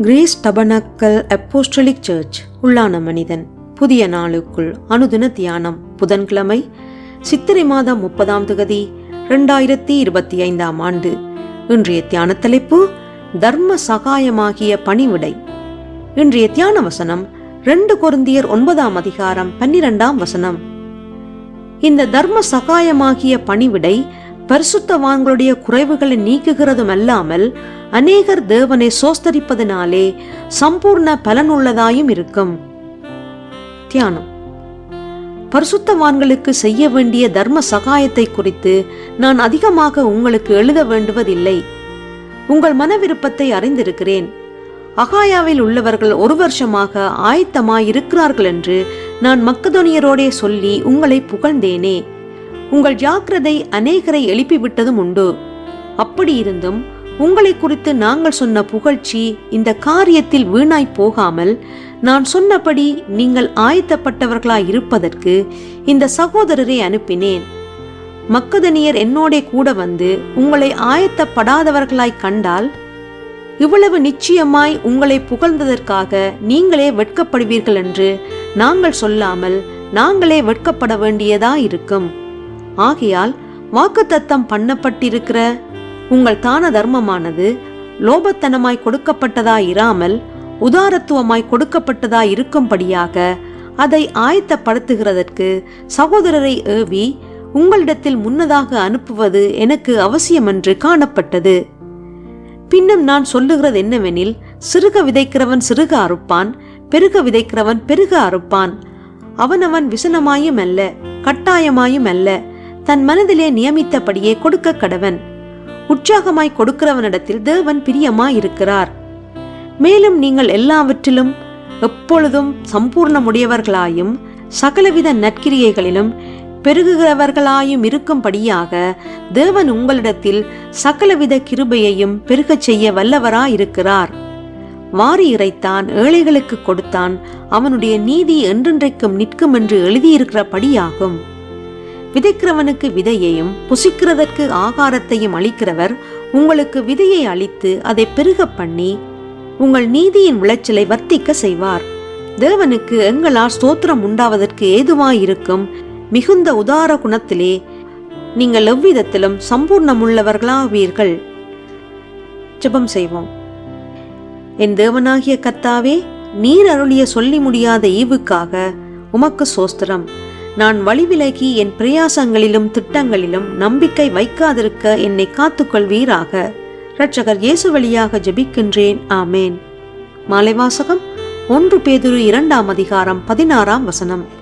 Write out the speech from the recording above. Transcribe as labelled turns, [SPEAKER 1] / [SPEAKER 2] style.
[SPEAKER 1] Grace tabernacle apostolic search உள்ளான மனிதன். புதிய நாளுக்குள் அனுதின தியானம். புதன்கிழமை சித்திரை மாதம் முப்பதாம் தொகுதி இரண்டாயிரத்தி இருபத்தி ஐந்தாம் ஆண்டு. இன்றைய தியான தலைப்பு தர்ம சகாயமாகிய பணிவிடை. இன்றைய தியான வசனம் ரெண்டு கொருந்தியர் ஒன்பதாம் அதிகாரம் பன்னிரெண்டாம் வசனம். இந்த தர்ம சகாயமாகிய பணிவிடை பரிசுத்தவான்களுடைய குறைவுகளை நீக்குகிறதும் அல்லாமல் அநேகர் தேவனை சோஸ்தரிப்பதனாலே சம்பூர்ண பலனுள்ளதாயும் இருக்கும். தியானம். பரிசுத்தவான்களுக்கு செய்ய வேண்டிய தர்ம சகாயத்தை குறித்து நான் அதிகமாக உங்களுக்கு எழுத வேண்டுவதில்லை. உங்கள் மன விருப்பத்தை அறிந்திருக்கிறேன். அகாயாவில் உள்ளவர்கள் ஒரு வருஷமாக ஆயத்தமாயிருக்கிறார்கள் என்று நான் மக்கதோனியரோடே சொல்லி உங்களை புகழ்ந்தேனே. உங்கள் ஜாக்கிரதை அநேகரை எழுப்பிவிட்டதும் உண்டு. அப்படி இருந்தும் உங்களை குறித்து நாங்கள் சொன்ன புகழ்ச்சி இந்த காரியத்தில் வீணாய் போகாமல் நான் சொன்னபடி நீங்கள் ஆயத்தப்பட்டவர்களாய் இருப்பதற்கு இந்த சகோதரரை அனுப்பினேன். மக்கதனியர் என்னோடே கூட வந்து உங்களை ஆயத்தப்படாதவர்களாய் கண்டால் இவ்வளவு நிச்சயமாய் உங்களை புகழ்ந்ததற்காக நீங்களே வெட்கப்படுவீர்கள் என்று நாங்கள் சொல்லாமல் நாங்களே வெட்கப்பட வேண்டியதா இருக்கும் ஆகையால் வாக்குத்தத்தம் பண்ணப்பட்டிருக்கிற உங்கள் தான தர்மமானது லோபத்தனமாய் கொடுக்கப்பட்டதா இராமல் உதாரத்துவமாய் கொடுக்கப்பட்டதா இருக்கும்படியாக அதை ஆயத்தப்படுத்துகிறதற்கு சகோதரரை ஏவி உங்களிடத்தில் முன்னதாக அனுப்புவது எனக்கு அவசியமென்று காணப்பட்டது. பின்னும் நான் சொல்லுகிறது என்னவெனில் சிறுக விதைக்கிறவன் சிறுக அறுப்பான் பெருக விதைக்கிறவன் பெருக அறுப்பான். அவனவன் விசனமாயும் அல்ல கட்டாயமாயும் அல்ல தன் மனதிலே நியமித்தபடியே கொடுக்க கடவன். உற்சாகமாய் கொடுக்கிறவனிடத்தில் தேவன் பிரியமாயிருக்கிறார். மேலும் நீங்கள் எல்லாவற்றிலும் எப்பொழுதும் சம்பூர்ணமுடையவர்களாயும் சகலவித நற்கிரியைகளிலும் பெருகுகிறவர்களாயும் இருக்கும்படியாக தேவன் உங்களிடத்தில் சகலவித கிருபையையும் பெருகச் செய்ய வல்லவராயிருக்கிறார். வாரி இறைத்தான் ஏழைகளுக்கு கொடுத்தான் அவனுடைய நீதி என்றென்றைக்கும் நிற்கும் என்று எழுதியிருக்கிறபடியாகும். விதைக்கிறவனுக்கு விதையையும் புசிக்கிறதற்கு ஆகாரத்தையும் அளிக்கிறவர் உங்களுக்கு விதையை அளித்து அதை பெருக பண்ணி உங்கள் நீதியின் விளைச்சலை வர்த்திக்க செய்வார். தேவனுக்கு எங்களால் ஸ்தோத்திரம் உண்டாவதற்கு ஏதுவாயிருக்கும் மிகுந்த உதார குணத்திலே நீங்கள் எவ்விதத்திலும் சம்பூர்ணமுள்ளவர்களாவீர்கள். ஜெபம் செய்வோம். என் தேவனாகிய கத்தாவே நீர் அருளிய சொல்லி முடியாத ஈவுக்காக உமக்கு சோஸ்திரம் நான் வழிவிலகி என் பிரயாசங்களிலும் திட்டங்களிலும் நம்பிக்கை வைக்காதிருக்க என்னை காத்துக்கொள்வீராக. இரட்சகர் இயேசு வழியாக ஜெபிக்கின்றேன். ஆமேன். மாலைவாசகம் ஒன்று பேதுரு இரண்டாம் அதிகாரம் பதினாறாம் வசனம்.